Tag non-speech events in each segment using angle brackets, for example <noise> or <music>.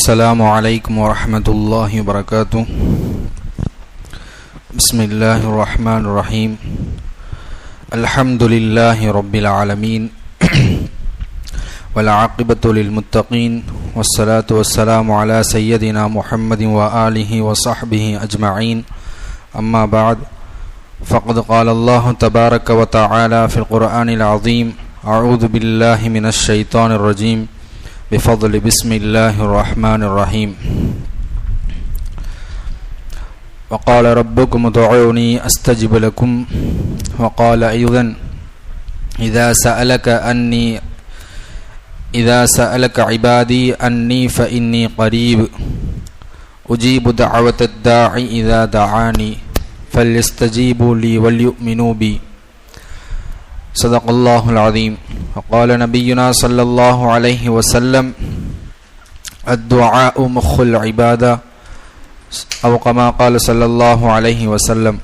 السلام عليكم ورحمة الله وبركاته. بسم الله الرحمن الرحيم. الحمد لله رب العالمين. <clears throat> والعاقبة للمتقين. والصلاة والسلام على سيدنا محمد وآله وصحبه أجمعين. أما بعد فقد قال الله تبارك وتعالى في القرآن العظيم أعوذ بالله من الشيطان الرجيم. بفضل بسم الله الرحمن الرحيم. وقال ربكم ادعوني أستجب لكم. وقال أيضا إذا سألك أني إذا سألك عبادي أني فإني قريب. أجيب دعوة الداعي إذا دعاني فليستجيبوا لي وليؤمنوا بي. صدق الله العظيم وقال نبينا صلى الله عليه وسلم الدعاء مخ العبادة أو كما قال صلى الله عليه وسلم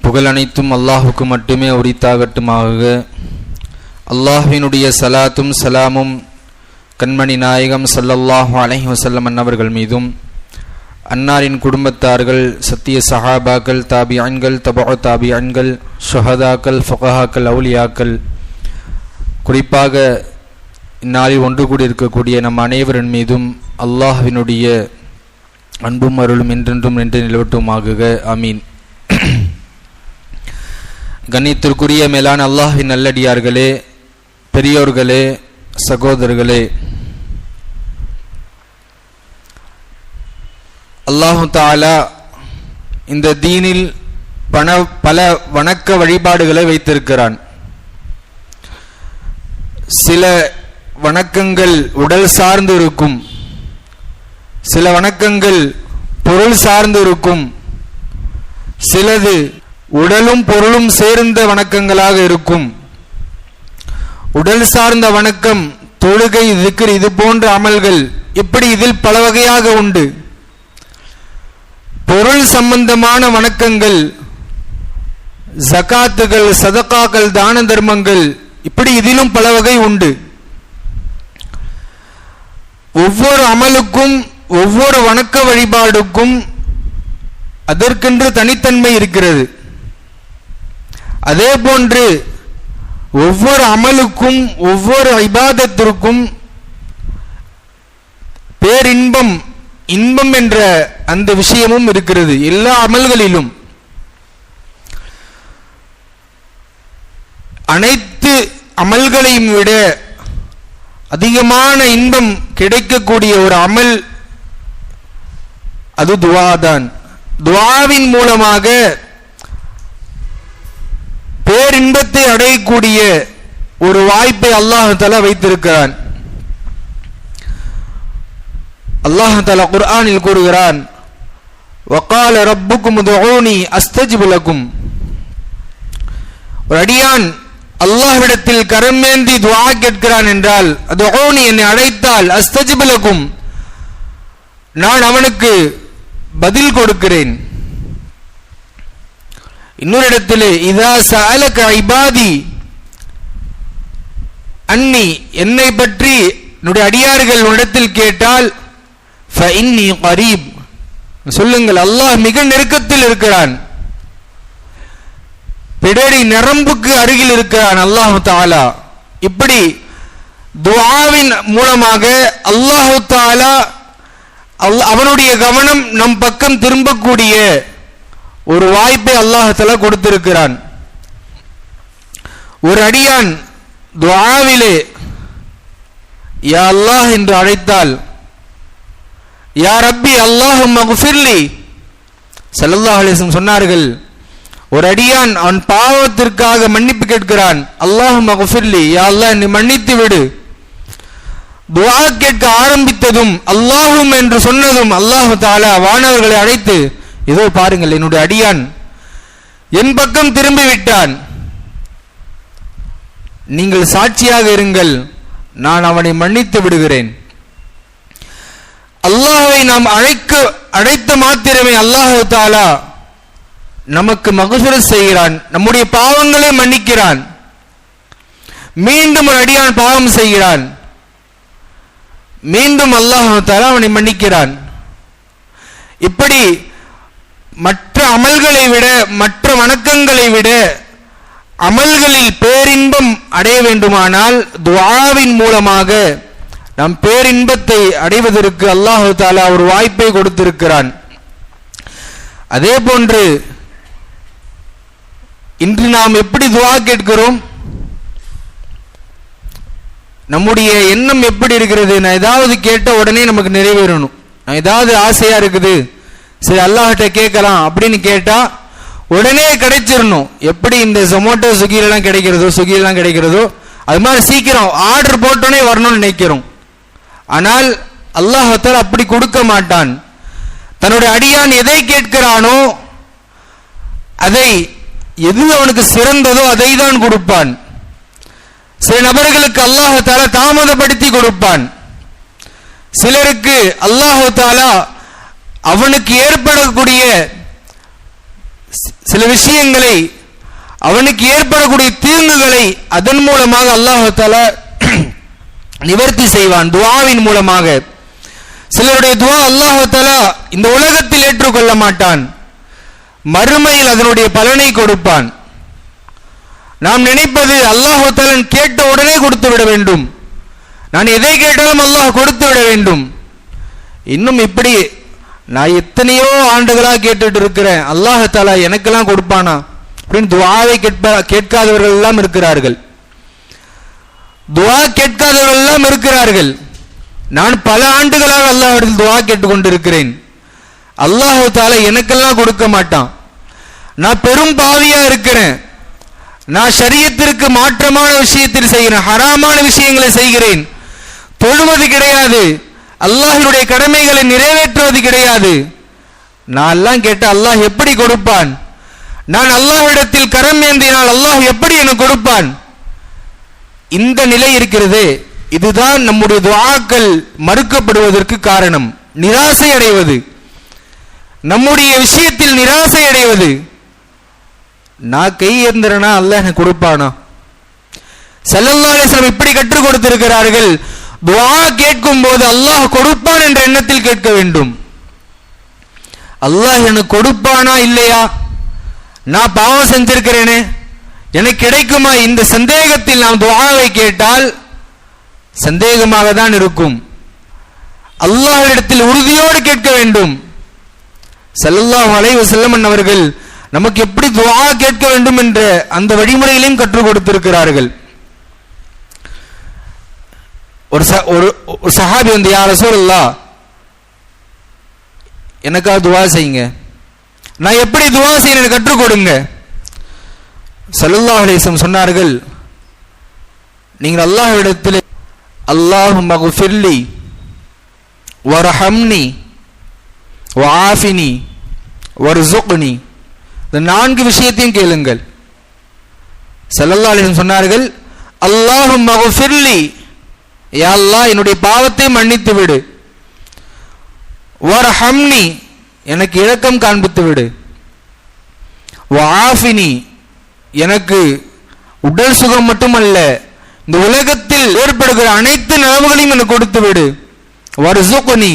புகழ் அனைத்தும் அல்லாஹுக்கு மட்டுமே உரித்தாகட்டுமாக அல்லாஹ்வினுடைய சலாத்தும் சலாமும் கண்மணி நாயகம் சல்லல்லாஹு அலைஹி வசல்லம் அன்னவர்கள் மீதும் அன்னாரின் குடும்பத்தார்கள் சத்திய சஹாபாக்கள் தாபி தாபியான்கள் தபா அண்கள் ஷுஹதாக்கள் ஃபுகஹாக்கள் அவுலியாக்கள். குறிப்பாக இந்நாளில் ஒன்று கூடியிருக்கக்கூடிய நம் அனைவரின் மீதும் அல்லாஹ்வினுடைய அன்பும் அருளும் என்றென்றும் நின்று நிலவட்டுமாகுக. அமீன் கண்ணியத்திற்குரிய மேலான அல்லாஹ்வின் நல்லடியார்களே பெரியோர்களே சகோதரர்களே அல்லாஹு தாலா இந்த தீனில் பண பல வணக்க வழிபாடுகளை வைத்திருக்கிறான். சில வணக்கங்கள் உடல் சார்ந்து இருக்கும் சில வணக்கங்கள் பொருள் சார்ந்து இருக்கும் சிலது உடலும் பொருளும் சேர்ந்த வணக்கங்களாக இருக்கும். உடல் சார்ந்த வணக்கம் தொழுகை திக்ர் இது போன்ற அமல்கள் இப்படி இதில் பல வகையாக உண்டு. பொருள் சம்பந்தமான வணக்கங்கள் ஜகாத்துகள் சதக்காக்கள் தான தர்மங்கள் இப்படி இதிலும் பல வகை உண்டு. ஒவ்வொரு அமலுக்கும் ஒவ்வொரு வணக்க வழிபாடுக்கும் அதற்கென்று தனித்தன்மை இருக்கிறது. அதே போன்று ஒவ்வொரு அமலுக்கும் ஒவ்வொரு ஐபாதத்திற்கும் பேரின்பம் இன்பம் என்ற அந்த விஷயமும் இருக்கிறது எல்லா அமல்களிலும். அனைத்து அமல்களையும் விட அதிகமான இன்பம் கிடைக்கக்கூடிய ஒரு அமல் அது துவாதான். துவாவின் மூலமாக பேரின்பத்தை அடையக்கூடிய ஒரு வாய்ப்பை அல்லாஹால வைத்திருக்கிறான். அல்லாஹால குர்ஆனில் கூறுகிறான் வக்கால ரப்புக்கும் துஊனி அஸ்தஜிபு ஒரு அடியான் அல்லாஹ்விடத்தில் கரமேந்தி துவா கேட்கிறான் என்றால் அது ஓனி என்னை அழைத்தால் அஸ்தஜி புலகும் நான் அவனுக்கு பதில் கொடுக்கிறேன். இன்னொரு இடத்திலே இதா சஅலக ஐபாதி அன்னி என்னை பற்றி என்னுடைய அடியார்கள் உன்னிடத்தில் கேட்டால் ஃபஇன்னி கரீப் சொல்லுங்கள் அல்லாஹ் மிக நெருக்கத்தில் இருக்கிறான். பிடரி நரம்புக்கு அருகில் இருக்கிறான் அல்லாஹு தாலா இப்படி துவாவின் மூலமாக அல்லாஹு தாலா அவனுடைய கவனம் நம் பக்கம் திரும்பக்கூடிய ஒரு வாய்ப்பை அல்லாஹால கொடுத்திருக்கிறான். ஒரு அடியான் துவாவிலே யா அல்லாஹ் என்று அழைத்தால் யா ரப்பி அல்லாஹு மகுஃபிர்லி சல்லல்லாஹு அலிஸ்லம் சொன்னார்கள் ஒரு அடியான் அவன் பாவத்திற்காக மன்னிப்பு கேட்கிறான். அல்லாஹு மகுஃபிர்லி யா அல்லாஹ் நீ மன்னித்து விடு. துவா கேட்க ஆரம்பித்ததும் அல்லாஹும் என்று சொன்னதும் அல்லாஹு தாலா வானவர்களை அழைத்து இதோ பாருங்கள் என்னுடைய அடியான் என் பக்கம் திரும்பி விட்டான் நீங்கள் சாட்சியாக இருங்கள் நான் அவனை மன்னித்து விடுகிறேன். அல்லாஹை நாம் அழைக்க அழைத்த மாத்திரமே அல்லாஹு தாலா நமக்கு மகசூர செய்கிறான் நம்முடைய பாவங்களை மன்னிக்கிறான். மீண்டும் ஒரு அடியான் பாவம் செய்கிறான். மீண்டும் அல்லாஹு தாலா அவனை மன்னிக்கிறான். இப்படி மற்ற அமல்களை விட மற்ற வணக்கங்களை விட அமல்களில் பேரின்பம் அடைய வேண்டுமானால் துவாவின் மூலமாக நம் பேரின்பத்தை அடைவதற்கு அல்லாஹு தாலா ஒரு வாய்ப்பை கொடுத்திருக்கிறான். அதே போன்று இன்று நாம் எப்படி துவா கேட்கிறோம்? நம்முடைய எண்ணம் எப்படி இருக்கிறது? நான் ஏதாவது கேட்ட உடனே நமக்கு நிறைவேறணும். நான் ஏதாவது ஆசையா இருக்குது? சரி அல்லாஹிட்ட கேட்கலாம் அப்படின்னு கேட்டா உடனே கிடைச்சிடணும். எப்படி இந்த ஜொமோட்டோ ஸ்விக்கிலலாம் கிடைக்கிறதோ ஸ்விக்கிலாம் கிடைக்கிறதோ அது மாதிரி சீக்கிரம் ஆர்டர் போட்டோன்னே வரணும்னு நினைக்கிறோம். ஆனால் அல்லாஹத்தால் அப்படி கொடுக்க மாட்டான். தன்னுடைய அடியான் எதை கேட்கிறானோ அதை எது அவனுக்கு சிறந்ததோ அதை தான் கொடுப்பான். சில நபர்களுக்கு அல்லாஹத்தால தாமதப்படுத்தி கொடுப்பான். சிலருக்கு அல்லாஹு அவனுக்கு ஏற்படக்கூடிய சில விஷயங்களை அவனுக்கு ஏற்படக்கூடிய தீங்குகளை அதன் மூலமாக அல்லாஹு நிவர்த்தி செய்வான் துவாவின் மூலமாக. சிலருடைய துவா அல்லாஹு தாலா இந்த உலகத்தில் ஏற்றுக்கொள்ள மாட்டான். மறுமையில் அதனுடைய பலனை கொடுப்பான். நாம் நினைப்பது அல்லாஹ் கேட்ட உடனே கொடுத்து விட வேண்டும். நான் எதை கேட்டாலும் அல்லாஹ் கொடுத்து விட வேண்டும். இன்னும் இப்படி நான் எத்தனையோ ஆண்டுகளாக கேட்டுட்டு இருக்கிறேன். அல்லாஹ் தாலா எனக்கெல்லாம் கொடுப்பானா? அப்படின்னு துவாவை கேட்ப கேட்காதவர்கள் எல்லாம் இருக்கிறார்கள். துவா கேட்காதவர்கள் எல்லாம் இருக்கிறார்கள். நான் பல ஆண்டுகளாக அல்லாஹிடத்தில் துவா கேட்டுக்கொண்டிருக்கிறேன். அல்லாஹு தாலா எனக்கெல்லாம் கொடுக்க மாட்டான். நான் பெரும் பாவியா இருக்கிறேன். நான் சரியத்திற்கு மாற்றமான விஷயத்தில் செய்கிறேன். ஹராமான விஷயங்களை செய்கிறேன். தொழுவது கிடையாது. அல்லாஹினுடைய கடமைகளை நிறைவேற்றுவது கிடையாது. நான் எல்லாம் கேட்ட அல்லாஹ் எப்படி கொடுப்பான்? நான் அல்லாஹிடத்தில் கரம் ஏந்தினால் அல்லாஹ் எப்படி எனக்கு கொடுப்பான்? இந்த நிலை இருக்கிறது. இதுதான் நம்முடைய துவாக்கள் மறுக்கப்படுவதற்கு காரணம். நிராசை அடைவது. நம்முடைய விஷயத்தில் நிராசை அடைவது. நான் கை ஏந்திரனா? அல்லாஹ் எனக்கு கொடுப்பானா? செல்லல்லாசனம் இப்படி கற்றுக் கொடுத்திருக்கிறார்கள். துவா கேட்கும் போது அல்லாஹ் கொடுப்பான் என்ற எண்ணத்தில் கேட்க வேண்டும். அல்லாஹ் எனக்கு கொடுப்பானா? இல்லையா? நான் பாவம் செஞ்சிருக்கிறேனே. எனக்கு கிடைக்குமா இந்த சந்தேகத்தில் நாம் துவாவை கேட்டால் சந்தேகமாக தான் இருக்கும். அல்லாஹ்விடத்தில் உறுதியோடு கேட்க வேண்டும். ஸல்லல்லாஹு வளைவு செல்லமன் அவர்கள் நமக்கு எப்படி துவா கேட்க வேண்டும் என்ற அந்த வழிமுறைகளையும் கற்றுக் கொடுத்திருக்கிறார்கள். ஒரு ச- ஒரு ஒரு சஹாபி வந்து யார் சொல்லா எனக்காக துவா செய்யுங்க. நான் எப்படி துவா செய்யணும் எனக்கு கற்றுக் கொடுங்க. ஸல்லல்லாஹு அலைஹி சொன்னார்கள் நீங்கள் அல்லாஹ்விடத்தில் அல்லாஹு மகுஃபிர்லி வரஹம்னி வாஃபினி வர்சுக்னி இந்த நான்கு விஷயத்தையும் கேளுங்கள். ஸல்லல்லாஹு சொன்னார்கள் அல்லாஹு மகுஃபிர்லி யா அல்லாஹ் என்னுடைய பாவத்தை மன்னித்து விடு. வரஹம்னி எனக்கு இழக்கம் காண்பித்து விடு. வாஃபினி எனக்கு உடல் சுகம் மட்டுமல்ல இந்த உலகத்தில் ஏற்படுகிற அனைத்து நலவுகளையும் எனக்கு கொடுத்து விடு. வருசுகுனி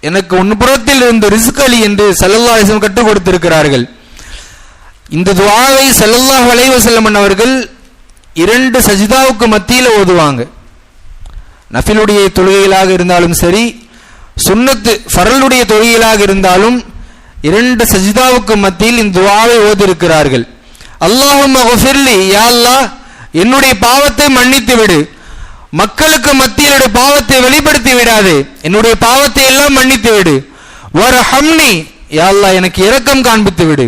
எனக்கு உன் புறத்தில் இருந்து ரிஸ்க் என்று செல்லல்லாசம் கற்றுக் கொடுத்திருக்கிறார்கள். இந்த துவாவை செல்லல்லா வளைவு செல்லமன் அவர்கள் இரண்டு சஜிதாவுக்கு மத்தியில் ஓதுவாங்க. நஃபிலுடைய தொழுகைகளாக இருந்தாலும் சரி சுண்ணத்து ஃபரலுடைய தொழுகைகளாக இருந்தாலும் இரண்டு சஜிதாவுக்கு மத்தியில் இந்த துவாவை ஓதிருக்கிறார்கள் அல்லாஹும் குஃபிர்லி என்னுடைய பாவத்தை மன்னித்து விடு. மக்களுக்கு மத்தியில் பாவத்தை வெளிப்படுத்தி விடாது. என்னுடைய பாவத்தை எல்லாம் மன்னித்து விடு. வர ஹம்னி யாழ்லா எனக்கு இரக்கம் காண்பித்து விடு.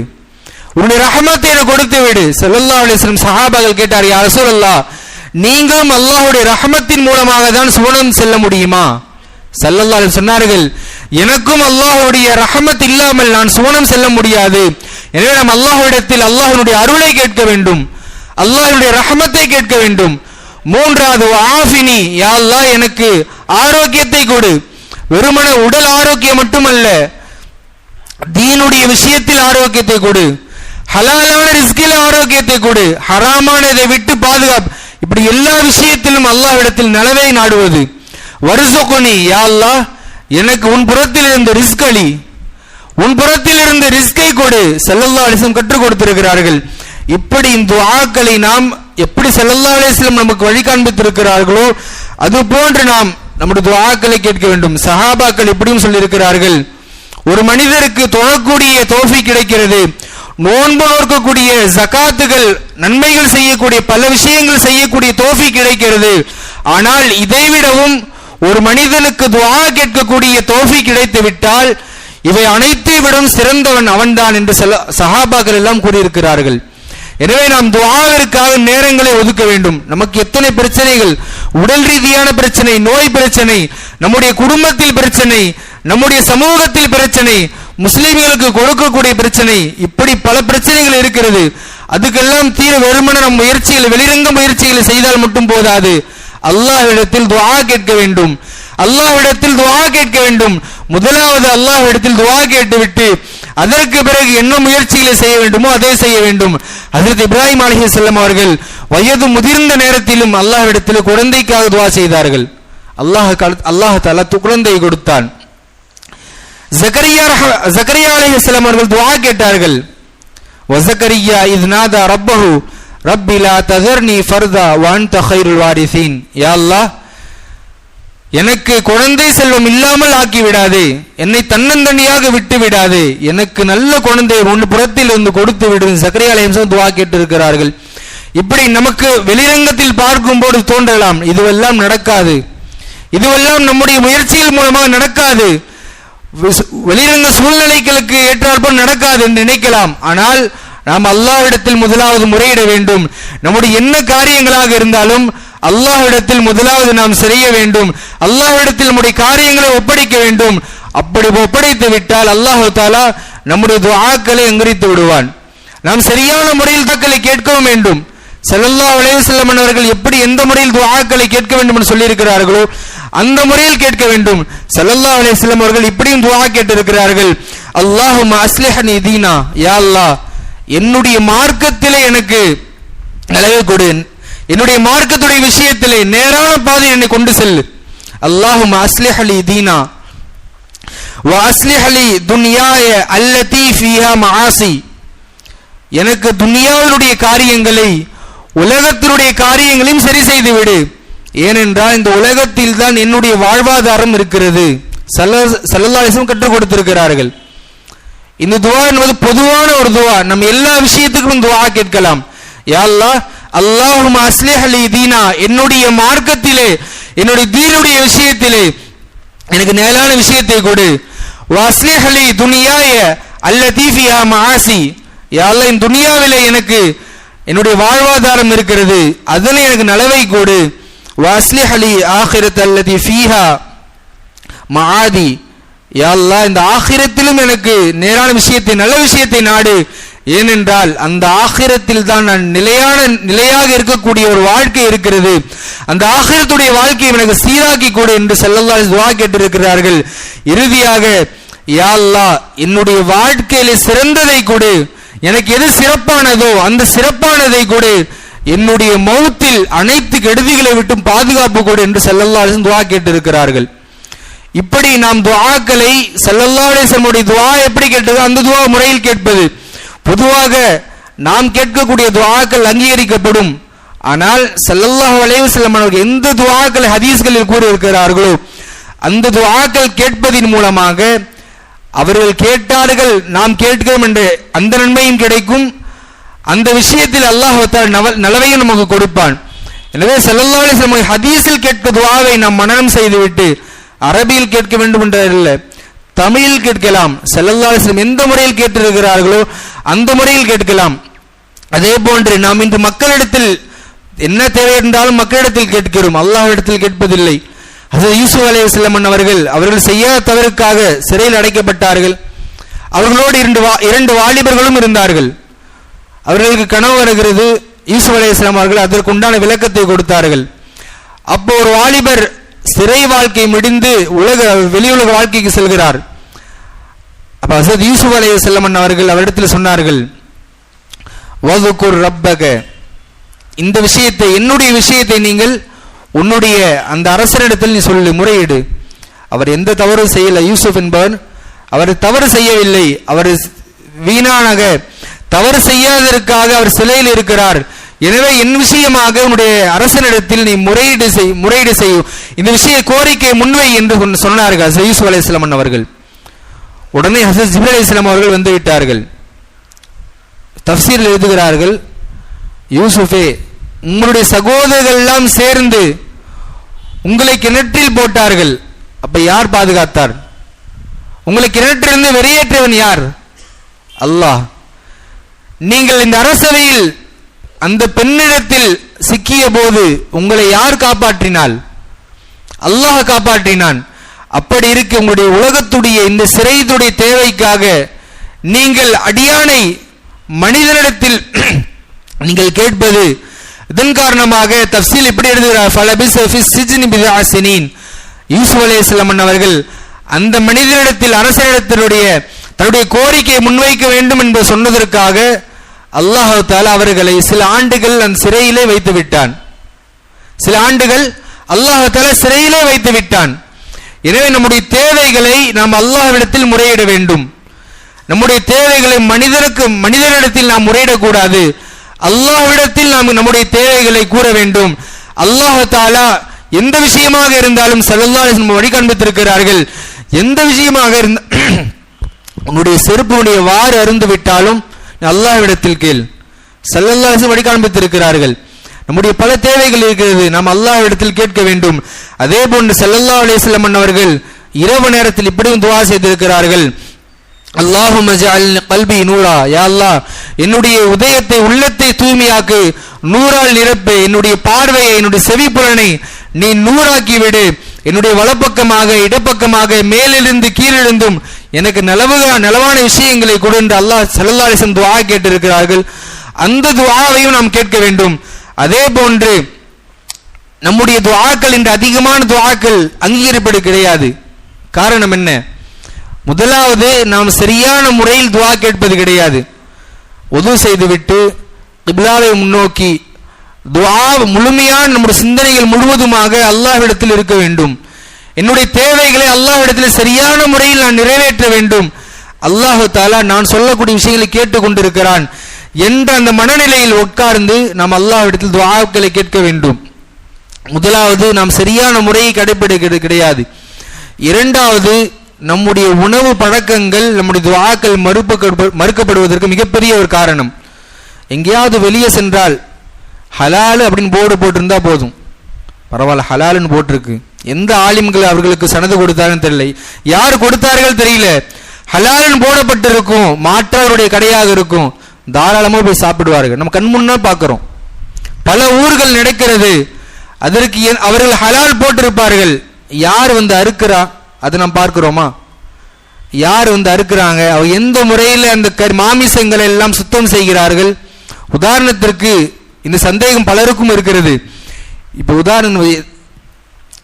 உன்னுடைய ரஹமத்தை எனக்கு கொடுத்து விடு. ஸல்லல்லாஹு அலிஸ்லம் சஹாபாக்கள் கேட்டார் யா ரசூலல்லாஹ் நீங்களும் அல்லாஹுடைய ரஹமத்தின் மூலமாக தான் சுவனம் செல்ல முடியுமா? செல்லல்லா சொன்னார்கள் எனக்கும் அல்லாஹுடைய ரஹமத் இல்லாமல் நான் சுவனம் செல்ல முடியாது. எனவே நாம் அல்லாஹ்விடத்தில் அல்லாஹனுடைய அருளை கேட்க வேண்டும். அல்லாஹனுடைய ரஹமத்தை கேட்க வேண்டும். மூன்றாவது ஆஃபினி. யா அல்லாஹ் எனக்கு ஆரோக்கியத்தை கொடு. வெறுமன உடல் ஆரோக்கியம் மட்டுமல்ல தீனுடைய விஷயத்தில் ஆரோக்கியத்தை கொடு. ஹலாலான ரிஸ்கில் ஆரோக்கியத்தை கொடு. ஹராமானதை விட்டு பாதுகாப்பு இப்படி எல்லா விஷயத்திலும் அல்லாஹ்விடத்தில் நலவை நாடுவது. வருசொகுனி யா அல்லாஹ் எனக்கு உன் புறத்தில் இருந்த ரிஸ்க் அளி உன் புறத்தில் இருந்து ரிஸ்கை கொடு. செல்லல்லா அலைஹி கற்றுக் கொடுத்திருக்கிறார்கள். இப்படி இந்த துவாக்களை நாம் எப்படி செல்லல்லா அலைஹி நமக்கு வழி காண்பித்திருக்கிறார்களோ அது போன்று நாம் நம்முடைய துவாக்களை கேட்க வேண்டும். சஹாபாக்கள் இப்படியும் சொல்லியிருக்கிறார்கள். ஒரு மனிதருக்கு தொழக்கூடிய தோஃபி கிடைக்கிறது. நோன்பு நோக்கக்கூடிய ஜகாத்துகள் நன்மைகள் செய்யக்கூடிய பல விஷயங்கள் செய்யக்கூடிய தோஃபி கிடைக்கிறது. ஆனால் இதைவிடவும் ஒரு மனிதனுக்கு துவா கேட்கக்கூடிய தோஃபி கிடைத்து விட்டால் இவை அனைத்தை விடும் சிறந்தவன் அவன்தான் என்று சில சஹாபாக்கள் எல்லாம் கூறியிருக்கிறார்கள். எனவே நாம் துவாவிற்காக நேரங்களை ஒதுக்க வேண்டும். நமக்கு எத்தனை பிரச்சனைகள்? உடல் ரீதியான பிரச்சனை நோய் பிரச்சனை நம்முடைய குடும்பத்தில் பிரச்சனை நம்முடைய சமூகத்தில் பிரச்சனை முஸ்லிம்களுக்கு கொடுக்கக்கூடிய பிரச்சனை இப்படி பல பிரச்சனைகள் இருக்கிறது. அதுக்கெல்லாம் தீர வெறுமன நம் முயற்சிகள் வெளிரங்க முயற்சிகளை செய்தால் மட்டும் போதாது. அல்லாஹ் இடத்தில் துவா கேட்க வேண்டும். அல்லாஹ்விடத்தில் துவா கேட்க வேண்டும். முதலாவது அல்லாஹ்விடத்தில் துவா கேட்டுவிட்டு அதற்கு பிறகு என்ன முயற்சிகளை செய்ய வேண்டுமோ அதை செய்ய வேண்டும். ஹஜரத் இப்ராஹிம் அலைஹிஸ்ஸலாம் அவர்கள் வயது முதிர்ந்த நேரத்திலும் அல்லாஹ்விடத்தில் குழந்தைக்காக துவா செய்தார்கள். அல்லாஹ் அல்லாஹ் தஆலா து- குழந்தையை கொடுத்தான். ஜக்கரியா ரஹ- செல்லம் அவர்கள் துவா கேட்டார்கள். வசக்கரியா இது நாதா ரப்பஹு ரப்பிலா ததர்னி ஃபர்தா வான் தஹைருல் வாரிசீன். யா அல்லாஹ் எனக்கு குழந்தை செல்வம் இல்லாமல் ஆக்கி விடாது என்னை தன்னந்தனியாக விட்டு விடாதே எனக்கு நல்ல குழந்தை ஒன்று புறத்தில் இருந்து கொடுத்து விடும் சக்கரையாலயம் துவா கேட்டிருக்கிறார்கள். இப்படி நமக்கு வெளிரங்கத்தில் பார்க்கும்போது தோன்றலாம். இதுவெல்லாம் நடக்காது. இதுவெல்லாம் நம்முடைய முயற்சிகள் மூலமாக நடக்காது. வெளிரங்க சூழ்நிலைகளுக்கு ஏற்றாற்போல் நடக்காது என்று நினைக்கலாம். ஆனால் நாம் அல்லாவிடத்தில் முதலாவது முறையிட வேண்டும். நம்முடைய என்ன காரியங்களாக இருந்தாலும் அல்லாஹ்விடத்தில் முதலாவது நாம் செய்ய வேண்டும். அல்லாஹ்விடத்தில் நம்முடைய காரியங்களை ஒப்படைக்க வேண்டும். அப்படி ஒப்படைத்து விட்டால் அல்லாஹு தாலா நம்முடைய துவாக்களை அங்கரித்து விடுவான். நாம் சரியான முறையில் தக்களை கேட்கவும் வேண்டும். செல்லல்லா அலைஹி அவர்கள் எப்படி எந்த முறையில் துவாக்களை கேட்க வேண்டும் என்று சொல்லியிருக்கிறார்களோ அந்த முறையில் கேட்க வேண்டும். செல்லல்லா அலைஹி அவர்கள் இப்படியும் துவா கேட்டிருக்கிறார்கள். அல்லாஹும்ம அஸ்லிஹ்னி தீனா யா அல்லாஹ் என்னுடைய மார்க்கத்திலே எனக்கு நிலவை கொடு. என்னுடைய மார்க்கத்துடைய விஷயத்திலே நேரான பாதை என்னை கொண்டு செல்லு. அல்லாஹும் அஸ்லிஹ் அலி தீனா. வாஸ்லிஹ் அலி துன்யாய அல்லதி ஃபியா மஆசி. எனக்கு துன்யாவினுடைய காரியங்களை உலகத்தினுடைய காரியங்களையும் சரி செய்து விடு ஏனென்றால் இந்த உலகத்தில் தான் என்னுடைய வாழ்வாதாரம் இருக்கிறது. சல்லல்லாசம் கற்றுக் கொடுத்திருக்கிறார்கள். இந்த துவா என்பது பொதுவான ஒரு துவா. நம்ம எல்லா விஷயத்துக்கும் துவா கேட்கலாம். யாழ்லா அல்லாஹும் அஸ்லிஹ் அலி தீனா என்னுடைய மார்க்கத்திலே என்னுடைய தீனுடைய விஷயத்திலே எனக்கு நேரான விஷயத்தை கொடு. வாஸ்லிஹ் அலி துனியாய அல்ல தீஃபியா மாசி. யாழ்ல இந்த துனியாவில் எனக்கு என்னுடைய வாழ்வாதாரம் இருக்கிறது. அதனை எனக்கு நலவை கொடு. வாஸ்லிஹ் அலி ஆஹிரத் அல்லதி ஃபீஹா மாதி. யாழ்லா இந்த ஆகிரத்திலும் எனக்கு நேரான விஷயத்தை நல்ல விஷயத்தை நாடு. ஏனென்றால் அந்த ஆகிரத்தில் தான் நான் நிலையான நிலையாக இருக்கக்கூடிய ஒரு வாழ்க்கை இருக்கிறது. அந்த ஆகிரத்துடைய வாழ்க்கையை எனக்கு சீராக்கி கொடு என்று செல்லல்லால் துவா கேட்டிருக்கிறார்கள். இறுதியாக யாழ்லா என்னுடைய வாழ்க்கையில சிறந்ததை கொடு. எனக்கு எது சிறப்பானதோ அந்த சிறப்பானதை கொடு. என்னுடைய மௌத்தில் அனைத்து கெடுதிகளை விட்டும் பாதுகாப்பு கொடு என்று ஸல்லல்லாஹு துவா கேட்டிருக்கிறார்கள். இப்படி நாம் துவாக்களை ஸல்லல்லாஹு துவா எப்படி கேட்டது? அந்த துவா முறையில் கேட்பது. பொதுவாக நாம் கேட்கக்கூடிய துவாக்கள் அங்கீகரிக்கப்படும். ஆனால் செல்லல்லாஹ் வளைவு வஸல்லம் அவர்கள் எந்த துவாக்களை ஹதீஸ்களில் கூறியிருக்கிறார்களோ அந்த துவாக்கள் கேட்பதின் மூலமாக அவர்கள் கேட்டார்கள் நாம் கேட்கிறோம் என்று அந்த நன்மையும் கிடைக்கும். அந்த விஷயத்தில் அல்லாஹத்தால் நவ நலவையும் நமக்கு கொடுப்பான். எனவே செல்லல்லா அலைஹி ஹதீஸில் கேட்க துவாவை நாம் மனனம் செய்துவிட்டு அரபியில் கேட்க வேண்டும் என்றதில்லை தமிழில் கேட்கலாம். செல்லல்லா அலிஸ்லம் எந்த முறையில் கேட்டிருக்கிறார்களோ அந்த முறையில் கேட்கலாம் அதே போன்று நாம் இன்று மக்களிடத்தில் என்ன தேவை என்றாலும் மக்களிடத்தில் கேட்கிறோம். அல்லாஹிடத்தில் கேட்பதில்லை. அது யூசுப் அலைஹிஸ்ஸலாம் அவர்கள் அவர்கள் செய்யாத தவறுக்காக சிறையில் அடைக்கப்பட்டார்கள். அவர்களோடு இரண்டு வா இரண்டு வாலிபர்களும் இருந்தார்கள். அவர்களுக்கு கனவு வருகிறது. யூசுப் அலைஹிஸ்ஸலாம் அவர்கள் அதற்கு உண்டான விளக்கத்தை கொடுத்தார்கள். அப்போ ஒரு வாலிபர் சிறை வாழ்க்கை முடிந்து உலக வெளியுலக வாழ்க்கைக்கு செல்கிறார். அப்ப ஹசரத் யூசுப் செல்லமன் அவர்கள் அவரிடத்தில் சொன்னார்கள் வதுகுர் ரப்பக. இந்த விஷயத்தை என்னுடைய விஷயத்தை நீங்கள் உன்னுடைய அந்த அரசரிடத்தில் நீ சொல்லு முறையீடு. அவர் எந்த தவறும் செய்யல யூசுப் என்பவர். அவர் தவறு செய்யவில்லை. அவர் வீணானாக. தவறு செய்யாததற்காக அவர் சிலையில் இருக்கிறார். எனவே என் விஷயமாக உன்னுடைய அரசனிடத்தில் நீ முறையீடு செய் முறையீடு செய்யும் இந்த விஷய கோரிக்கை முன்வை என்று சொன்ன- சொன்னார்கள் யூசுப் அலைஹிஸ்ஸலாம் அவர்கள். உடனே ஹசரத் ஜிப்ரீல் அலைஹிஸ்ஸலாம் அவர்கள் வந்து விட்டார்கள். தஃசீரில் எழுதுகிறார்கள் யூசுஃபே உங்களுடைய சகோதரர்கள் எல்லாம் சேர்ந்து உங்களை கிணற்றில் போட்டார்கள். அப்ப யார் பாதுகாத்தார்? உங்களை கிணற்றிலிருந்து வெளியேற்றவன் யார்? அல்லாஹ். நீங்கள் இந்த அரசவையில் அந்த பெண்ணிடத்தில் சிக்கிய போது உங்களை யார் காப்பாற்றினால் அல்லாஹ் காப்பாற்றினான். அப்படி இருக்கு உங்களுடைய உலகத்துடைய இந்த சிறைத்துடைய தேவைக்காக நீங்கள் அடியானை மனிதனிடத்தில் <clears throat> நீங்கள் கேட்பது இதன் காரணமாக தப்சீல் இப்படி எழுதுகிறார்? ஃபலபிஸ் ஃபிஸ் சிஜ்னி அவர்கள் அந்த மனிதனிடத்தில் அரசனிடத்தினுடைய தன்னுடைய கோரிக்கையை முன்வைக்க வேண்டும் என்று சொன்னதற்காக அல்லாஹ் தாலா அவர்களை சில ஆண்டுகள் அந்த சிறையிலே வைத்து விட்டான். சில ஆண்டுகள் அல்லாஹ் தாலா சிறையிலே வைத்து விட்டான். எனவே நம்முடைய தேவைகளை நாம் அல்லாஹ்விடத்தில் முறையிட வேண்டும். நம்முடைய தேவைகளை மனிதருக்கு மனிதரிடத்தில் நாம் முறையிடக்கூடாது. அல்லாஹ்விடத்தில் நாம் நம்முடைய தேவைகளை கூற வேண்டும். அல்லாஹ் தாலா எந்த விஷயமாக இருந்தாலும் சல்லல்லாஹு அலைஹி வழி காண்பித்திருக்கிறார்கள் எந்த விஷயமாக இருந்த <clears throat> உன்னுடைய செருப்புடைய வாறு அருந்து விட்டாலும் அல்லாஹ்விடத்தில் கேள். சல்லல்லாஹு வழி காண்பித்திருக்கிறார்கள் நம்முடைய பல தேவைகள் இருக்கிறது. நாம் அல்லாஹ் இடத்தில் கேட்க வேண்டும். அதே போன்று செல்லல்லா அலைஹி அவர்கள் இரவு நேரத்தில் இப்படியும் துவா செய்திருக்கிறார்கள். அல்லாஹும் கல்வி நூறா யா அல்லாஹ் என்னுடைய உதயத்தை உள்ளத்தை தூய்மையாக்கு நூறால் நிரப்பு என்னுடைய பார்வையை என்னுடைய செவிப்புலனை நீ நூறாக்கி விடு என்னுடைய வலப்பக்கமாக இடப்பக்கமாக மேலிருந்து கீழிருந்தும் எனக்கு நலவுகா நலவான விஷயங்களை கொடுத்து அல்லாஹ் ஸல்லல்லாஹு துவா கேட்டிருக்கிறார்கள். அந்த துவாவையும் நாம் கேட்க வேண்டும். அதே போன்று நம்முடைய துவாக்கள் இன்று அதிகமான துவாக்கள் அங்கீகரிப்பது கிடையாது. காரணம் என்ன? முதலாவது நாம் சரியான முறையில் துவா கேட்பது கிடையாது. உது செய்துவிட்டு கிப்லாவை முன்னோக்கி துவா முழுமையான நம்முடைய சிந்தனைகள் முழுவதுமாக அல்லாஹ்விடத்தில் இருக்க வேண்டும். என்னுடைய தேவைகளை அல்லாஹ்விடத்தில் சரியான முறையில் நான் நிறைவேற்ற வேண்டும். அல்லாஹு தாலா நான் சொல்லக்கூடிய விஷயங்களை கேட்டுக்கொண்டிருக்கிறான். என்ற அந்த மனநிலையில் உட்கார்ந்து நாம் அல்லாவிடத்தில் துவாக்களை கேட்க வேண்டும். முதலாவது நாம் சரியான முறையை கடைபிடிக்கிறது கிடையாது. இரண்டாவது நம்முடைய உணவு பழக்கங்கள் நம்முடைய துவாக்கள் மறுப்பு மறுக்கப்படுவதற்கு மிகப்பெரிய ஒரு காரணம். எங்கேயாவது வெளியே சென்றால் ஹலால் அப்படின்னு போர்டு போட்டிருந்தா போதும். பரவாயில்ல ஹலாலுன்னு போட்டிருக்கு. எந்த ஆலிம்கள் அவர்களுக்கு சனது கொடுத்தாருன்னு தெரியல. யார் கொடுத்தார்கள் தெரியல. ஹலாலுன்னு போடப்பட்டிருக்கும் மாற்றவருடைய கடையாக இருக்கும். தாராளமாக போய் சாப்பிடுவார்கள். நம்ம கண் முன்னே பார்க்குறோம். பல ஊர்கள் நடக்கிறது. அதற்கு என்- அவர்கள் ஹலால் போட்டிருப்பார்கள். யார் வந்து அறுக்கிறா? அதை நாம் பார்க்கிறோமா? யார் வந்து அறுக்கிறாங்க? அவ எந்த முறையில் அந்த மாமிசங்களை எல்லாம் சுத்தம் செய்கிறார்கள்? உதாரணத்திற்கு இந்த சந்தேகம் பலருக்கும் இருக்கிறது. இப்போ உதாரணம்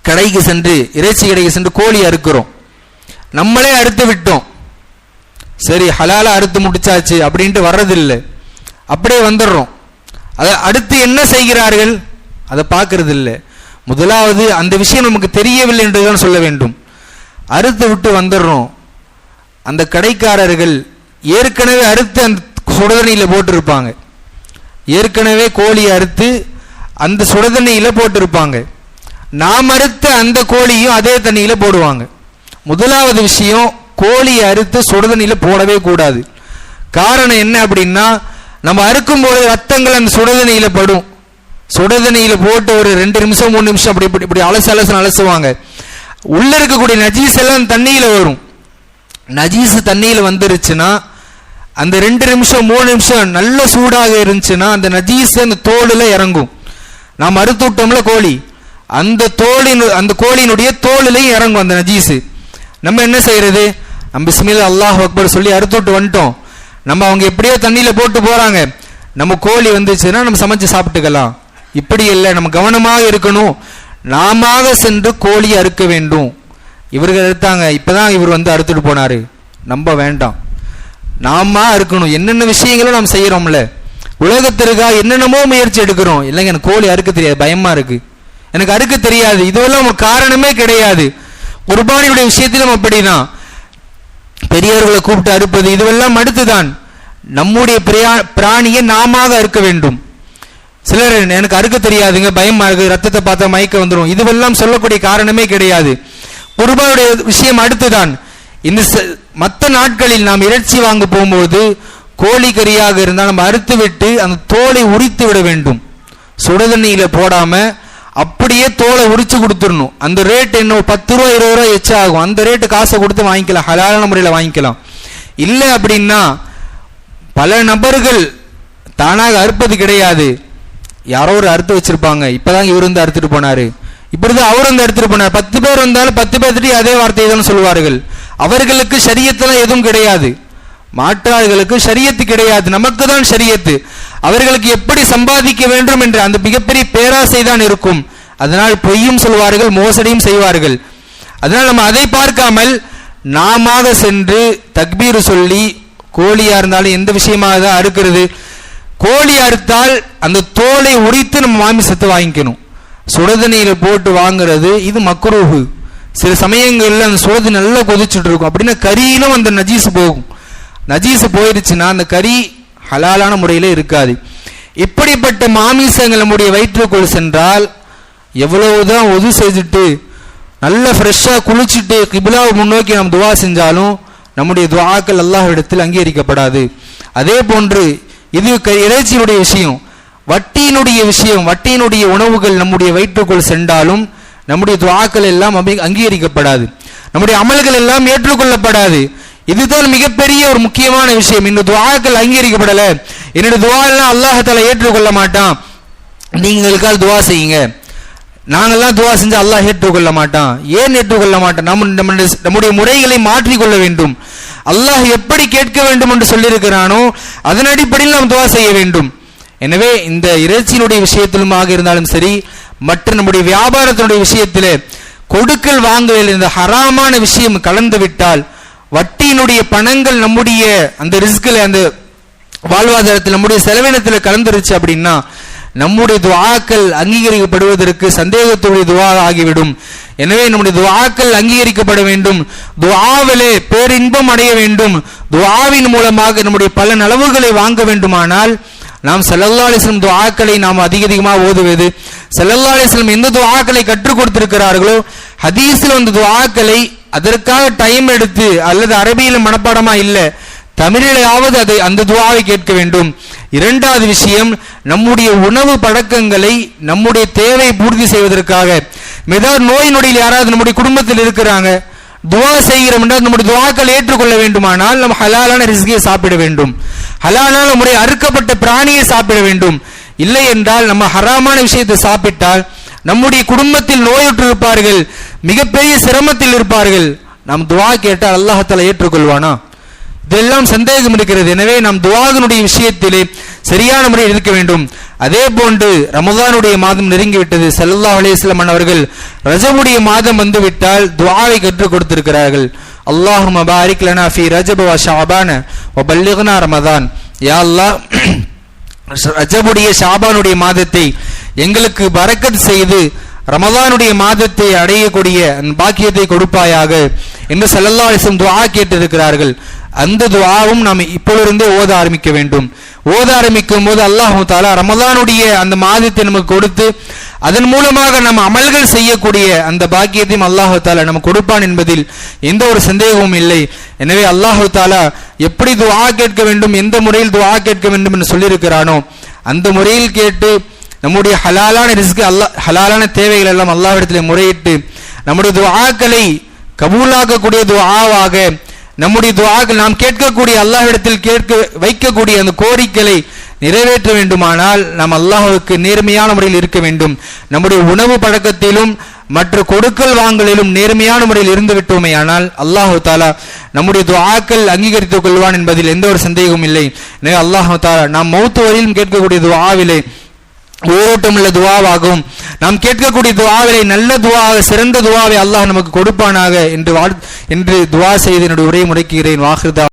கடைக்கு சென்று இறைச்சி கடைக்கு சென்று கோழி அறுக்கிறோம். நம்மளே அறுத்து விட்டோம். சரி ஹலாலா அறுத்து முடிச்சாச்சு அப்படின்ட்டு வர்றதில்லை. அப்படியே வந்துடுறோம். அதை அடுத்து என்ன செய்கிறார்கள்? அதை பார்க்கறது இல்லை முதலாவது அந்த விஷயம் நமக்கு தெரியவில்லை என்றுதான் சொல்ல வேண்டும். அறுத்து விட்டு வந்துடுறோம். அந்த கடைக்காரர்கள் ஏற்கனவே அறுத்து அந்த சுடதண்ணியில் போட்டிருப்பாங்க. ஏற்கனவே கோழியை அறுத்து அந்த சுடதண்ணியில் போட்டிருப்பாங்க. நாம் அறுத்த அந்த கோழியும் அதே தண்ணியில் போடுவாங்க. முதலாவது விஷயம் கோழியை அறுத்து சுடுதண்ணியில் போடவே கூடாது. காரணம் என்ன அப்படின்னா நம்ம அறுக்கும் போது ரத்தங்கள் அந்த சுடுதண்ணியில் படும். சுடுதண்ணியில் போட்டு ஒரு ரெண்டு நிமிஷம் மூணு நிமிஷம் அப்படி இப்படி இப்படி அலசு அலசு அலசுவாங்க. உள்ள இருக்கக்கூடிய நஜீஸ் எல்லாம் தண்ணியில் வரும். நஜீஸ் தண்ணியில் வந்துருச்சுன்னா அந்த ரெண்டு நிமிஷம் மூணு நிமிஷம் நல்ல சூடாக இருந்துச்சுன்னா அந்த நஜீஸ் அந்த தோலில் இறங்கும். நாம் அறுத்து விட்டோம்ல கோழி. அந்த தோலின் அந்த கோழியினுடைய தோலுலையும் இறங்கும் அந்த நஜீஸு. நம்ம என்ன செய்யறது? நம்ம பிஸ்மில் அல்லாஹ் அக்பர் சொல்லி அறுத்து விட்டு வந்துட்டோம். நம்ம அவங்க எப்படியோ தண்ணியில் போட்டு போகிறாங்க நம்ம கோழி வந்துச்சுன்னா நம்ம சமைச்சு சாப்பிட்டுக்கலாம். இப்படி இல்லை நம்ம கவனமாக இருக்கணும். நாம சென்று கோழி அறுக்க வேண்டும். இவர்கள் அறுத்தாங்க இப்போ தான் இவர் வந்து அறுத்துட்டு போனாரு. நம்ப வேண்டாம். நாம இருக்கணும் என்னென்ன விஷயங்களும் நாம் செய்கிறோம்ல உலகத்திற்காக என்னென்னமோ முயற்சி எடுக்கிறோம். இல்லைங்க எனக்கு கோழி அறுக்க தெரியாது பயமாக இருக்குது எனக்கு அறுக்க தெரியாது. இதுவெல்லாம் ஒரு காரணமே கிடையாது. குர்பானியுடைய விஷயத்திலும் அப்படிதான். பெரியவர்களை கூப்பிட்டு அறுப்பது இதுவெல்லாம் அடுத்துதான். நம்முடைய பிராணியை நாம அறுக்க வேண்டும். சிலர் எனக்கு அறுக்க தெரியாதுங்க பயமா இருக்கு ரத்தத்தை பார்த்தா மயக்க வந்துடும் இதுவெல்லாம் சொல்லக்கூடிய காரணமே கிடையாது. குர்பானுடைய விஷயம் அடுத்துதான். இந்த மற்ற நாட்களில் நாம் இறைச்சி வாங்க போகும்போது கோழி கறியாக இருந்தால் நம்ம அறுத்து விட்டு அந்த தோலை உரித்து விட வேண்டும். சுடுதண்ணியில போடாம அப்படியே தோலை உரிச்சு கொடுத்துடணும். அந்த ரேட் என்ன பத்து ரூபா இருபது ரூபா எச்சு ஆகும். அந்த ரேட்டு காசை கொடுத்து வாங்கிக்கலாம். ஹலாலான முறையில் வாங்கிக்கலாம். இல்லை அப்படின்னா பல நபர்கள் தானாக அறுப்பது கிடையாது. யாரோ ஒரு அறுத்து வச்சிருப்பாங்க. இப்போதான் இவர் வந்து அறுத்துட்டு போனாரு. இப்படிதான் அவர் வந்து அறுத்துட்டு போனார். பத்து பேர் வந்தாலும் பத்து பேர்த்திட்டு அதே வார்த்தையை தான் சொல்லுவார்கள். அவர்களுக்கு சரியத்தெல்லாம் எதுவும் கிடையாது. மாற்றார்களுக்கு சரியத்து கிடையாது. நமக்கு தான் சரியத்து அவர்களுக்கு எப்படி சம்பாதிக்க வேண்டும் என்ற அந்த மிகப்பெரிய பேராசை தான் இருக்கும். அதனால் பொய்யும் சொல்வார்கள் மோசடியும் செய்வார்கள். அதனால் நம்ம அதை பார்க்காமல் நாமாக சென்று தக்பீர் சொல்லி கோழியா இருந்தாலும் எந்த விஷயமாக தான் அறுக்கிறது? கோழி அறுத்தால் அந்த தோலை உரித்து நம்ம மாமிசத்தை வாங்கிக்கணும். சுடுதண்ணியில போட்டு வாங்குறது இது மக்ரூஹு. சில சமயங்களில் அந்த சுடுது நல்லா கொதிச்சுட்டு இருக்கும். அப்படின்னா கரியிலும் அந்த நஜீஸ் போகும். நஜீஸ் போயிருச்சுன்னா அந்த கறி ஹலாலான முறையில் இருக்காது. இப்படிப்பட்ட மாமிசங்கள் நம்முடைய வயிற்றுக்குள் சென்றால் எவ்வளவுதான் ஒது செஞ்சுட்டு நல்ல ஃப்ரெஷ்ஷாக குளிச்சுட்டு கிபிலாவை முன்னோக்கி நாம் துவா செஞ்சாலும் நம்முடைய துவாக்கள் அல்லாஹிடத்தில் அங்கீகரிக்கப்படாது. அதே போன்று இது க- இறைச்சியினுடைய விஷயம் வட்டியினுடைய விஷயம் வட்டியினுடைய உணவுகள் நம்முடைய வயிற்றுக்குள் சென்றாலும் நம்முடைய துவாக்கள் எல்லாம் அங்கீகரிக்கப்படாது. நம்முடைய அமல்கள் எல்லாம் ஏற்றுக்கொள்ளப்படாது. இதுதான் மிகப்பெரிய ஒரு முக்கியமான விஷயம். இந்த துவாக்கள் அங்கீகரிக்கப்படல. என்னுடைய துவா எல்லாம் ஏற்றுக்கொள்ள மாட்டான். நீங்களுக்கால் துவா செய்யுங்க. நாங்கெல்லாம் துவா செஞ்சு அல்லாஹ் ஏற்றுக்கொள்ள மாட்டான். ஏன் ஏற்றுக்கொள்ள மாட்டான்? நம்ம நம்முடைய நம்முடைய முறைகளை மாற்றிக்கொள்ள வேண்டும். அல்லாஹ் எப்படி கேட்க வேண்டும் என்று சொல்லியிருக்கிறானோ அதன் அடிப்படையில் நாம் துவா செய்ய வேண்டும். எனவே இந்த இறைச்சியினுடைய விஷயத்திலுமாக இருந்தாலும் சரி மற்ற நம்முடைய வியாபாரத்தினுடைய விஷயத்தில் கொடுக்கல் வாங்குதல் இந்த ஹராமான விஷயம் கலந்து விட்டால் வட்டியினுடைய பணங்கள் நம்முடைய அந்த ரிஸ்கில் அந்த வாழ்வாதாரத்தில் நம்முடைய செலவினத்தில் கலந்துருச்சு அப்படின்னா நம்முடைய துவாக்கள் அங்கீகரிக்கப்படுவதற்கு சந்தேகத்துடைய துவா ஆகிவிடும். எனவே நம்முடைய துவாக்கள் அங்கீகரிக்கப்பட வேண்டும். துவாவிலே பேரின்பம் அடைய வேண்டும். துவாவின் மூலமாக நம்முடைய பல நலவுகளை வாங்க வேண்டுமானால் நாம் ஸல்லல்லாஹு அலைஹி துவாக்களை நாம் அதிக அதிகமாக ஓதுவது ஸல்லல்லாஹு எந்த துவாக்களை கற்றுக் கொடுத்திருக்கிறார்களோ ஹதீஸில் வந்த துவாக்களை அதற்காக டைம் எடுத்து அல்லது அரபியில் மனப்பாடமா இல்லை தமிழிலாவது அதை அந்த துவாவை கேட்க வேண்டும். இரண்டாவது விஷயம் நம்முடைய உணவு பழக்கங்களை நம்முடைய தேவை பூர்த்தி செய்வதற்காக. ஏதாவது நோய் நொடியில் யாராவது நம்முடைய குடும்பத்தில் இருக்கிறாங்க துவா செய்கிறோம் என்றால் நம்முடைய துவாக்கள் ஏற்றுக்கொள்ள வேண்டுமானால் நம்ம ஹலாலான ரிஸ்கியை சாப்பிட வேண்டும். ஹலாலான முறை அறுக்கப்பட்ட பிராணியை சாப்பிட வேண்டும். இல்லை என்றால் நம்ம ஹராமான விஷயத்தை சாப்பிட்டால் நம்முடைய குடும்பத்தில் நோயுற்று இருப்பார்கள் மிகப்பெரிய சிரமத்தில் இருப்பார்கள். நாம் துவா கேட்டால் அல்லாஹால ஏற்றுக்கொள்வானா? இதெல்லாம் சந்தேகம் இருக்கிறது. எனவே நாம் துவாகனுடைய விஷயத்திலே சரியான முறையில் இருக்க வேண்டும். அதே போன்று ரமதானுடைய மாதம் நெருங்கிவிட்டது. சல்லா அலைஹி அவர்கள் ரஜபுடைய மாதம் வந்து விட்டால் துவாவை கற்றுக் கொடுத்திருக்கிறார்கள். அல்லாஹு மபாரிக் லனா ஃபி ரஜப வ ஒ வ பல்லிக்னா ரமதான். யா அல்லாஹ் ரஜபுடைய ஷாபானுடைய மாதத்தை எங்களுக்கு பறக்கத் செய்து ரமதானுடைய மாதத்தை அடையக்கூடிய பாக்கியத்தை கொடுப்பாயாக என்று ஸல்லல்லாஹு துவா கேட்டிருக்கிறார்கள். அந்த துவாவும் நாம் இப்பொழுதே ஓத ஆரம்பிக்க வேண்டும். ஓத ஆரம்பிக்கும் போது அல்லாஹு தாலா ரமதானுடைய அந்த மாதத்தை நமக்கு கொடுத்து அதன் மூலமாக நம்ம அமல்கள் செய்யக்கூடிய அந்த பாக்கியத்தையும் அல்லாஹு தாலா நம்ம கொடுப்பான் என்பதில் எந்த ஒரு சந்தேகமும் இல்லை. எனவே அல்லாஹு தாலா எப்படி துவா கேட்க வேண்டும் எந்த முறையில் துவா கேட்க வேண்டும் என்று சொல்லியிருக்கிறானோ அந்த முறையில் கேட்டு நம்முடைய ஹலாலான ரிஸ்க்கு அல்லாஹ் ஹலாலான தேவைகள் எல்லாம் அல்லாஹ்விடத்திலே முறையிட்டு நம்முடைய துவாக்களை கபூலாக்கக்கூடிய துவாவாக நம்முடைய துவாக்கள் நாம் கேட்கக்கூடிய அல்லாஹிடத்தில் கேட்க வைக்கக்கூடிய அந்த கோரிக்கைகளை நிறைவேற்ற வேண்டுமானால் நாம் அல்லாஹுக்கு நேர்மையான முறையில் இருக்க வேண்டும். நம்முடைய உணவு பழக்கத்திலும் மற்ற கொடுக்கல் வாங்கலிலும் நேர்மையான முறையில் இருந்து விட்டோமே ஆனால் அல்லாஹு தாலா நம்முடைய துவாக்கள் அங்கீகரித்துக் கொள்வான் என்பதில் எந்த ஒரு சந்தேகமும் இல்லை. எனவே அல்லாஹு தாலா நாம் மௌத்து வரையிலும் கேட்கக்கூடிய துவாவிலே ஓரோட்டமுள்ள துவாவாகும். நாம் கேட்கக்கூடிய துவாவிலே நல்ல துவாக சிறந்த துவாவை அல்லாஹ் நமக்கு கொடுப்பானாக என்று வாழ் என்று துவா செய்து என்னுடைய உரையை முடக்குகிறேன். வாஹிருதா.